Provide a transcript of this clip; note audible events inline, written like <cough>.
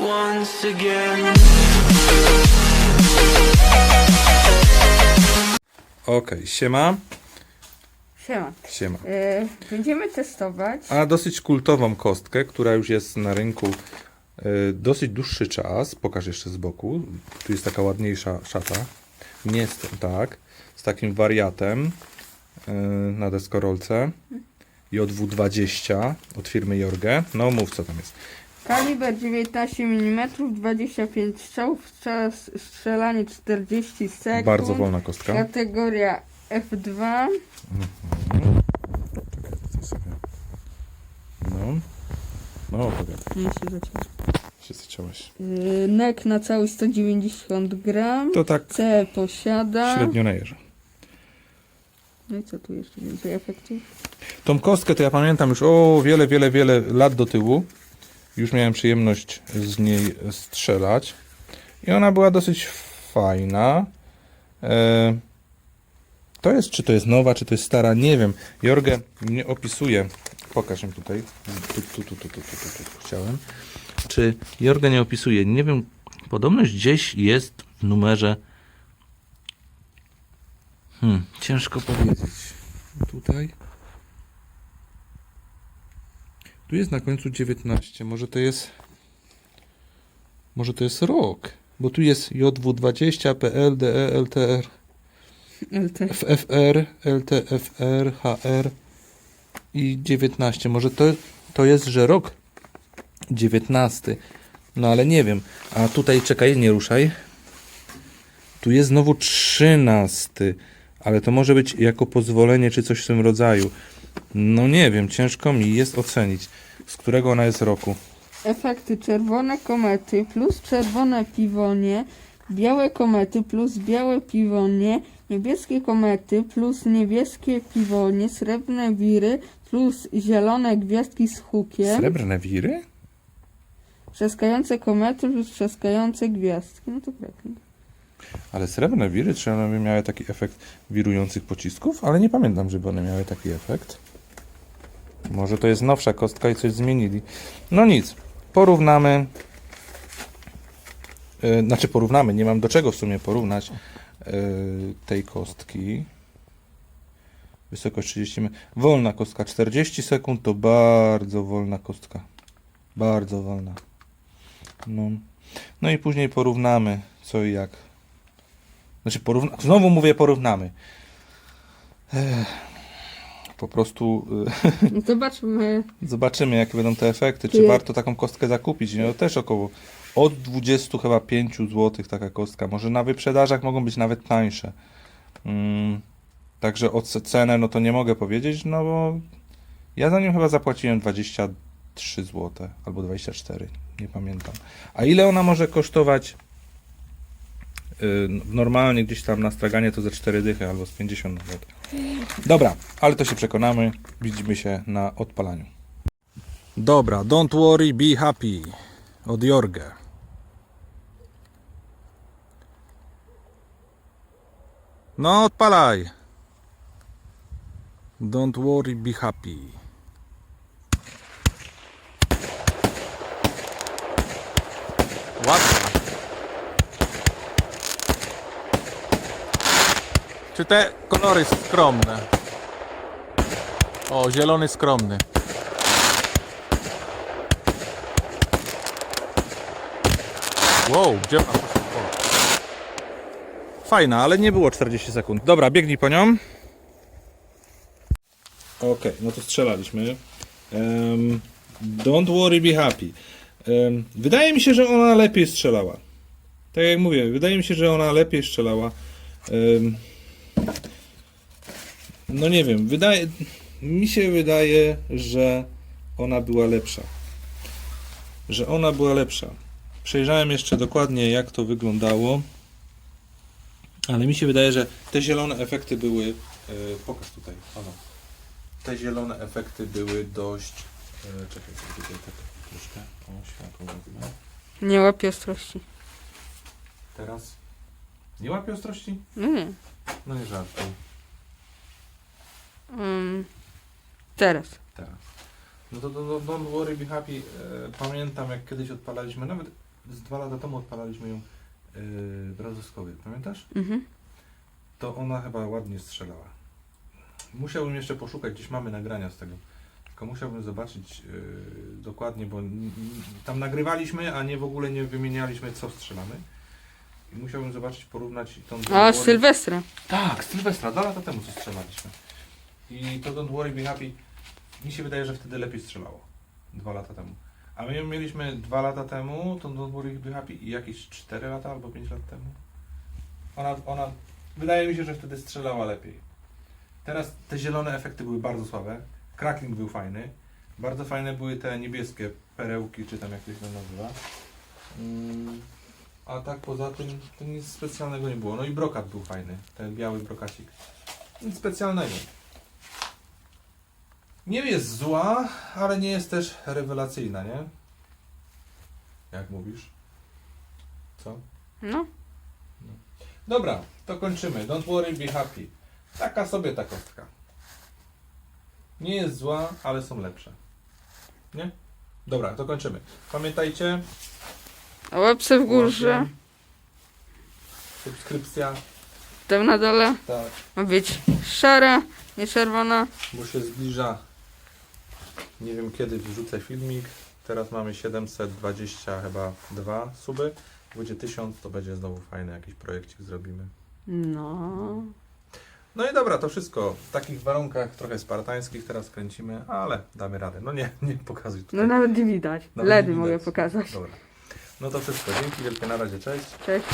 once again. Okej, siema. Siema. Siema. E, będziemy testować. A dosyć kultową kostkę, która już jest na rynku e, dosyć dłuższy czas. Pokaż jeszcze z boku. Tu jest taka ładniejsza szata. Nie z tym, tak. Z takim wariatem e, na deskorolce. JW20 od firmy Jorge. No mów co tam jest. Kaliber 19 mm, 25 strzałów, czas strzelanie 40 sekund. Bardzo wolna kostka. Kategoria F2. Czekaj, to sobie. No. No, opowiadaj. Nie się zacięło. Się zaciąłeś. E, NEK na cały 190 gram. To tak C posiada. średnio na jeża. No i co tu jeszcze więcej efektów? Tą kostkę to ja pamiętam już o wiele, wiele, wiele lat do tyłu. Już miałem przyjemność z niej strzelać. I ona była dosyć fajna. E, to jest, czy to jest nowa, czy to jest stara, nie wiem. Jorge nie opisuje. Pokaż ją tutaj. Tu, tu, tu, tu, tu, tu, tu, tu chciałem. Czy Jorge nie opisuje? Nie wiem. Podobność gdzieś jest w numerze. Hmm, ciężko powiedzieć. Tutaj. Tu jest na końcu 19. Może to jest. Może to jest rok. Bo tu jest JW20, PL, DE, LTR, LT. FFR, LTFR, HR i 19. Może to, to jest, że rok 19. No ale nie wiem. A tutaj czekaj, nie ruszaj. Tu jest znowu 13. Ale to może być jako pozwolenie czy coś w tym rodzaju. No nie wiem, ciężko mi jest ocenić, z którego ona jest roku. Efekty czerwone komety plus czerwone piwonie, białe komety plus białe piwonie, niebieskie komety plus niebieskie piwonie, srebrne wiry plus zielone gwiazdki z hukiem, Srebrne wiry? trzaskające komety plus trzaskające gwiazdki. No to prawda. Ale srebrne wiry, czy one by miały taki efekt wirujących pocisków? Ale nie pamiętam, żeby one miały taki efekt. Może to jest nowsza kostka i coś zmienili. No nic, porównamy. Yy, znaczy porównamy, nie mam do czego w sumie porównać yy, tej kostki. Wysokość 30 metrów. Wolna kostka 40 sekund to bardzo wolna kostka. Bardzo wolna. No, no i później porównamy co i jak. Znaczy, porówna... znowu mówię porównamy. Ech, po prostu y, <laughs> No zobaczmy. zobaczymy, jakie będą te efekty. Czy Czy- warto taką kostkę zakupić? No też około od 20 chyba 5 zł taka kostka. Może na wyprzedażach mogą być nawet tańsze. Mm, także o ce- cenę no to nie mogę powiedzieć, no bo ja za nią chyba zapłaciłem 23 zł albo 24, nie pamiętam. A ile ona może kosztować? y, normalnie gdzieś tam na straganie to ze 4 dychy albo z 50 zł. Dobra, ale to się przekonamy. Widzimy się na odpalaniu. Dobra, don't worry, be happy. Od Jorge. No, odpalaj. Don't worry, be happy. Ładnie. Czy te kolory skromne? O, zielony skromny. Wow, gdzie ona poszła? Fajna, ale nie było 40 sekund. Dobra, biegnij po nią. Okej, no to strzelaliśmy. Em, don't worry, be happy. Em, wydaje mi się, że ona lepiej strzelała. Tak jak mówię, wydaje mi się, że ona lepiej strzelała. Em, no nie wiem, wydaje, mi się wydaje, że ona była lepsza. Że ona była lepsza. Przejrzałem jeszcze dokładnie, jak to wyglądało. Ale mi się wydaje, że te zielone efekty były. Yy, pokaż tutaj, ono. Te zielone efekty były dość. Yy, czekaj, tutaj tak troszkę. O, światło wezmę. Nie łapie ostrości. Teraz. Nie łapie ostrości? No nie. No nie żartuj. Um, teraz. Teraz. No to, to, to Don't Worry Be Happy, e, pamiętam jak kiedyś odpalaliśmy, nawet z dwa lata temu odpalaliśmy ją e, w Radoskowie, pamiętasz? Mhm. To ona chyba ładnie strzelała. Musiałbym jeszcze poszukać, gdzieś mamy nagrania z tego. Tylko musiałbym zobaczyć e, dokładnie, bo n- n- tam nagrywaliśmy, a nie w ogóle nie wymienialiśmy co strzelamy. I musiałbym zobaczyć, porównać tą A, Sylwestra. tak, Sylwestra, dwa lata temu co strzelaliśmy. I to Don't Worry Be Happy, mi się wydaje, że wtedy lepiej strzelało. Dwa lata temu. A my ją mieliśmy dwa lata temu, to Don't Worry Be Happy i jakieś 4 lata albo 5 lat temu. Ona, ona, wydaje mi się, że wtedy strzelała lepiej. Teraz te zielone efekty były bardzo słabe. Crackling był fajny. Bardzo fajne były te niebieskie perełki, czy tam jak to się nazywa. Mm, a tak poza tym to nic specjalnego nie było. No i brokat był fajny, ten biały brokacik. Nic specjalnego. Nie jest zła, ale nie jest też rewelacyjna, nie? Jak mówisz? Co? No. Dobra, to kończymy. Don't worry, be happy. Taka sobie ta kostka. Nie jest zła, ale są lepsze. Nie? Dobra, to kończymy. Pamiętajcie. Łapce w górze. Subskrypcja. Tam na dole Tak. ma być szara, nie czerwona. bo się zbliża. Nie wiem kiedy wrzucę filmik. Teraz mamy 720 chyba dwa suby. Będzie 1000, to będzie znowu fajny jakiś projekcik zrobimy. No. No i dobra, to wszystko. W takich warunkach trochę spartańskich teraz kręcimy, ale damy radę. No nie, nie pokazuj tutaj. No nawet nie widać. Nawet Ledy mogę pokazać. Dobra. No to wszystko. Dzięki wielkie, na razie, cześć. Cześć.